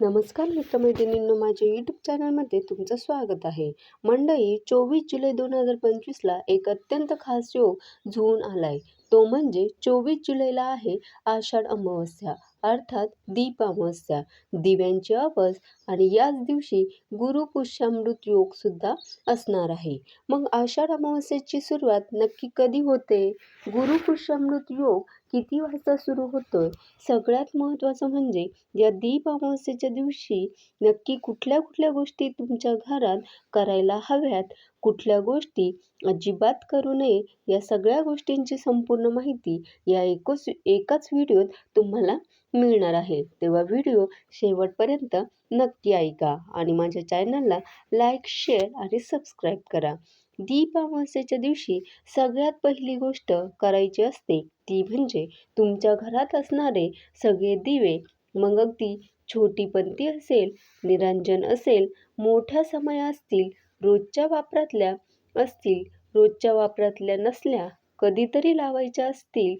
नमस्कार मित्रमैत्रिणींनो माझ्या यूट्यूब चॅनलमध्ये तुमचं स्वागत आहे. मंडळी चोवीस जुलै दोन हजार पंचवीसला एक अत्यंत खास योग जुळून आलाय. तो म्हणजे चोवीस जुलैला आहे आषाढ अमावस्या. अर्थात दीप अमावस्या दिव्यांची अवस आणि याच दिवशी गुरुपुष्यामृत योग सुद्धा असणार आहे. मग आषाढ अमावस्येची सुरुवात नक्की कधी होते? गुरुपुष्यामृत योग किती वाजता सुरू होतोय? सगळ्यात महत्त्वाचं म्हणजे या दीप अमावस्येच्या दिवशी नक्की कुठल्या कुठल्या गोष्टी तुमच्या घरात करायला हव्यात? कुठल्या गोष्टी अजिबात करू नये? या सगळ्या गोष्टींची संपूर्ण माहिती या एकच एकाच व्हिडिओत तुम्हाला मिळणार आहे तेव्हा व्हिडिओ शेवटपर्यंत नक्की ऐका आणि माझ्या चॅनलला लाईक शेअर आणि सबस्क्राईब करा. दीप दिवशी सगळ्यात पहिली गोष्ट करायची असते ती म्हणजे तुमच्या घरात असणारे सगळे दिवे मग अगदी छोटी पंती असेल निरांजन असेल मोठ्या समया असतील रोजच्या वापरातल्या असतील रोजच्या वापरातल्या नसल्या कधीतरी लावायच्या असतील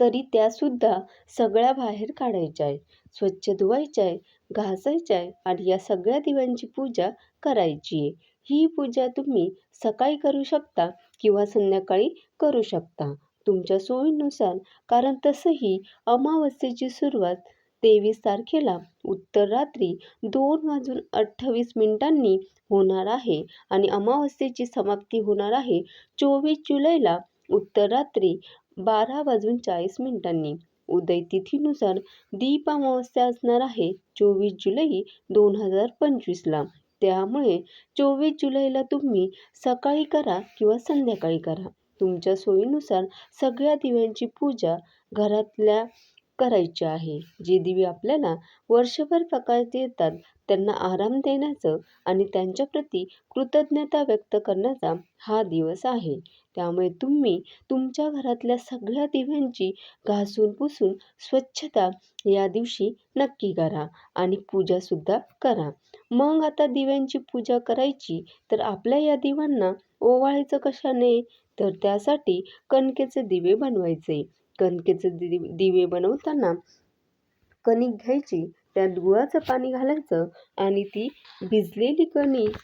तरी त्यासुद्धा सगळ्या बाहेर काढायच्या आहे स्वच्छ धुवायच्या आहे घासायच्या आहे आणि या सगळ्या दिव्यांची पूजा करायची आहे ही पूजा तुम्ही सकाळी करू शकता किंवा संध्याकाळी करू शकता तुमच्या सोयीनुसार. कारण तसंही अमावस्येची सुरुवात तेवीस तारखेला उत्तर रात्री दोन वाजून अठ्ठावीस मिनिटांनी होणार आहे आणि अमावस्येची समाप्ती होणार आहे चोवीस जुलैला उत्तर रात्री बारा वाजून चाळीस मिनिटांनी. उदय तिथीनुसार दीप अमावस्या असणार आहे चोवीस जुलै दोन हजार पंचवीसला. त्यामुळे चोवीस जुलैला तुम्ही सकाळी करा किंवा संध्याकाळी करा. तुमच्या सोयीनुसार सगळ्या दिव्यांची पूजा घरातल्या करायची आहे. जे दिवे आपल्याला वर्षभर प्रकाश देतात त्यांना आराम देण्याचं आणि त्यांच्याप्रती कृतज्ञता व्यक्त करण्याचा हा दिवस आहे. त्यामुळे तुम्ही तुमच्या घरातल्या सगळ्या दिव्यांची घासून पुसून स्वच्छता या दिवशी नक्की करा आणि पूजासुद्धा करा. मग आता दिव्यांची पूजा करायची तर आपल्या या दिव्यांना ओवाळायचं कशाने? तर त्यासाठी कणकेचे दिवे बनवायचे. कणकेचे दि दिवे बनवताना कणिक घ्यायची त्यात गुळाचं पाणी घालायचं आणि ती भिजलेली कणिक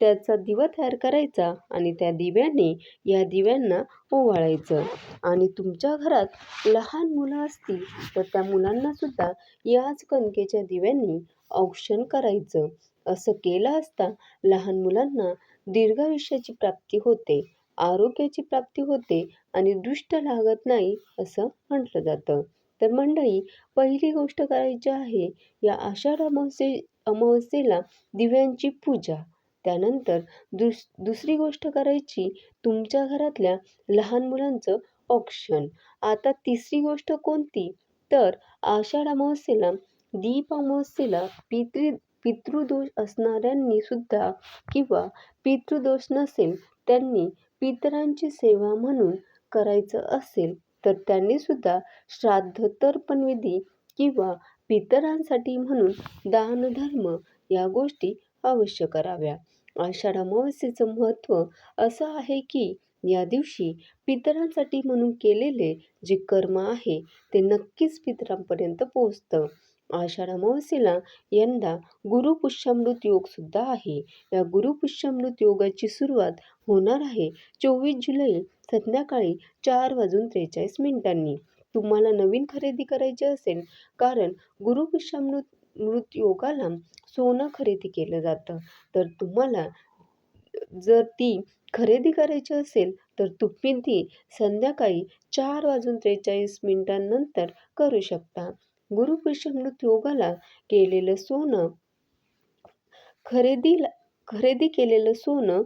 त्याचा दिवा तयार करायचा आणि त्या दिव्याने या दिव्यांना ओवाळायचं. आणि तुमच्या घरात लहान मुलं असतील तर त्या मुलांनासुद्धा याच कणकेच्या दिव्यांनी औक्षण करायचं. असं केलं असता लहान मुलांना दीर्घायुष्याची प्राप्ती होते. आरोग्याची प्राप्ती होते आणि दुष्ट लागत नाही असं म्हटलं जातं. तर मंडळी पहिली गोष्ट करायची आहे या आषाढ अमावस्ये अमावस्येला दिव्यांची पूजा. त्यानंतर दुस दुसरी गोष्ट करायची तुमच्या घरातल्या लहान मुलांचं औक्षण. आता तिसरी गोष्ट कोणती? तर आषाढ अमावस्येला दीप अमावस्येला पितृ पितृदोष असणाऱ्यांनी सुद्धा किंवा पितृदोष नसेल त्यांनी पितरांची सेवा म्हणून करायचं असेल तर त्यांनी सुद्धा श्राद्ध तर्पणविधी किंवा पितरांसाठी म्हणून दानधर्म या गोष्टी अवश्य कराव्या. आषाढ अमावस्येचं महत्त्व असं आहे की या दिवशी पितरांसाठी म्हणून केलेले जे कर्म आहे ते नक्कीच पितरांपर्यंत पोचतं आषाढ अमावस्येला यंदा गुरुपुष्यामृत योगसुद्धा आहे. या गुरुपुष्यामृत योगाची सुरुवात होणार आहे चोवीस जुलै संध्याकाळी चार वाजून त्रेचाळीस मिनिटांनी. तुम्हाला नवीन खरेदी करायची असेल कारण गुरुपुष्यामृत मृत योगाला सोनं खरेदी केलं जातं. तर तुम्हाला जर ती खरेदी करायची असेल तर तुम्ही ती संध्याकाळी चार वाजून त्रेचाळीस मिनिटांनंतर करू शकता. गुरुपुष्यमृत योगाला केलेलं सोनं खरेदीला खरेदी केलेलं सोनं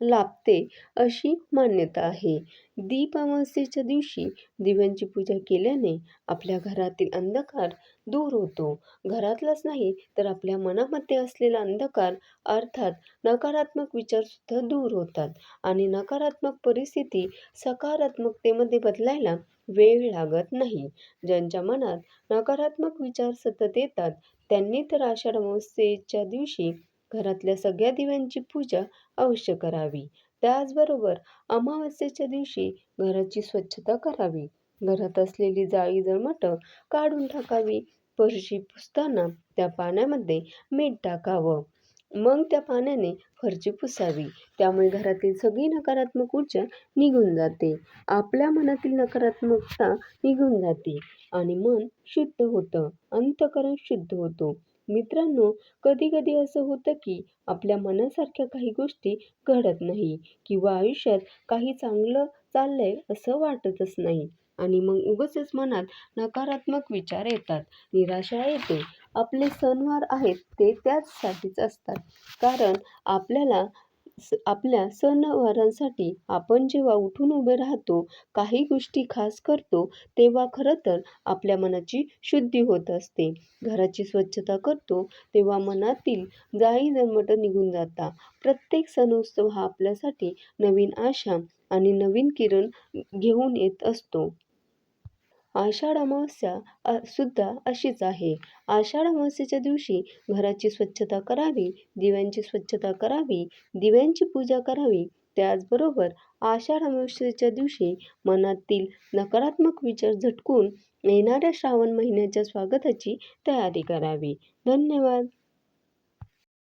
लाभते अशी मान्यता आहे. दीप अमावस्येच्या दिवशी दिव्यांची पूजा केल्याने आपल्या घरातील अंधकार दूर होतो. घरातलाच नाही तर आपल्या मनामध्ये असलेला अंधकार अर्थात नकारात्मक विचारसुद्धा दूर होतात आणि नकारात्मक परिस्थिती सकारात्मकतेमध्ये बदलायला वेळ लागत नाही. ज्यांच्या मनात नकारात्मक विचार सतत येतात त्यांनी तर आषाढ अमावस्येच्या दिवशी घरातल्या सगळ्या दिव्यांची पूजा अवश्य करावी. त्याचबरोबर अमावस्येच्या दिवशी घराची स्वच्छता करावी. घरात असलेली जाळी जळमटं काढून टाकावी. फरशी पुसताना त्या पाण्यामध्ये मीठ टाकावं. मग त्या पाण्याने फरशी पुसावी. त्यामुळे घरातील सगळी नकारात्मक ऊर्जा निघून जाते. आपल्या मनातील नकारात्मकता निघून जाते आणि मन शुद्ध होतं. अंतकरण शुद्ध होतो. मित्रांनो कधी कधी असं होतं की आपल्या मनासारख्या काही गोष्टी घडत नाही किंवा आयुष्यात काही चांगलं चाललंय असं वाटतच नाही. आणि मग उगाचच मनात नकारात्मक विचार येतात निराशा येते. आपले सणवार आहेत ते त्याचसाठीच असतात. कारण आपल्याला स आपल्या सणवारांसाठी आपण जेव्हा उठून उभे राहतो काही गोष्टी खास करतो तेव्हा खरं तर आपल्या मनाची शुद्धी होत असते. घराची स्वच्छता करतो तेव्हा मनातील जाळी जन्मट निघून जातात प्रत्येक सण उत्सव हा आपल्यासाठी नवीन आशा आणि नवीन किरण घेऊन येत असतो. आषाढ अमावस्या सुद्धा अशीच आहे. आषाढ अमावस्येच्या दिवशी घराची स्वच्छता करावी दिव्यांची स्वच्छता करावी दिव्यांची पूजा करावी. त्याचबरोबर आषाढ अमावस्येच्या दिवशी मनातील नकारात्मक विचार झटकून येणाऱ्या श्रावण महिन्याच्या स्वागताची तयारी करावी. धन्यवाद.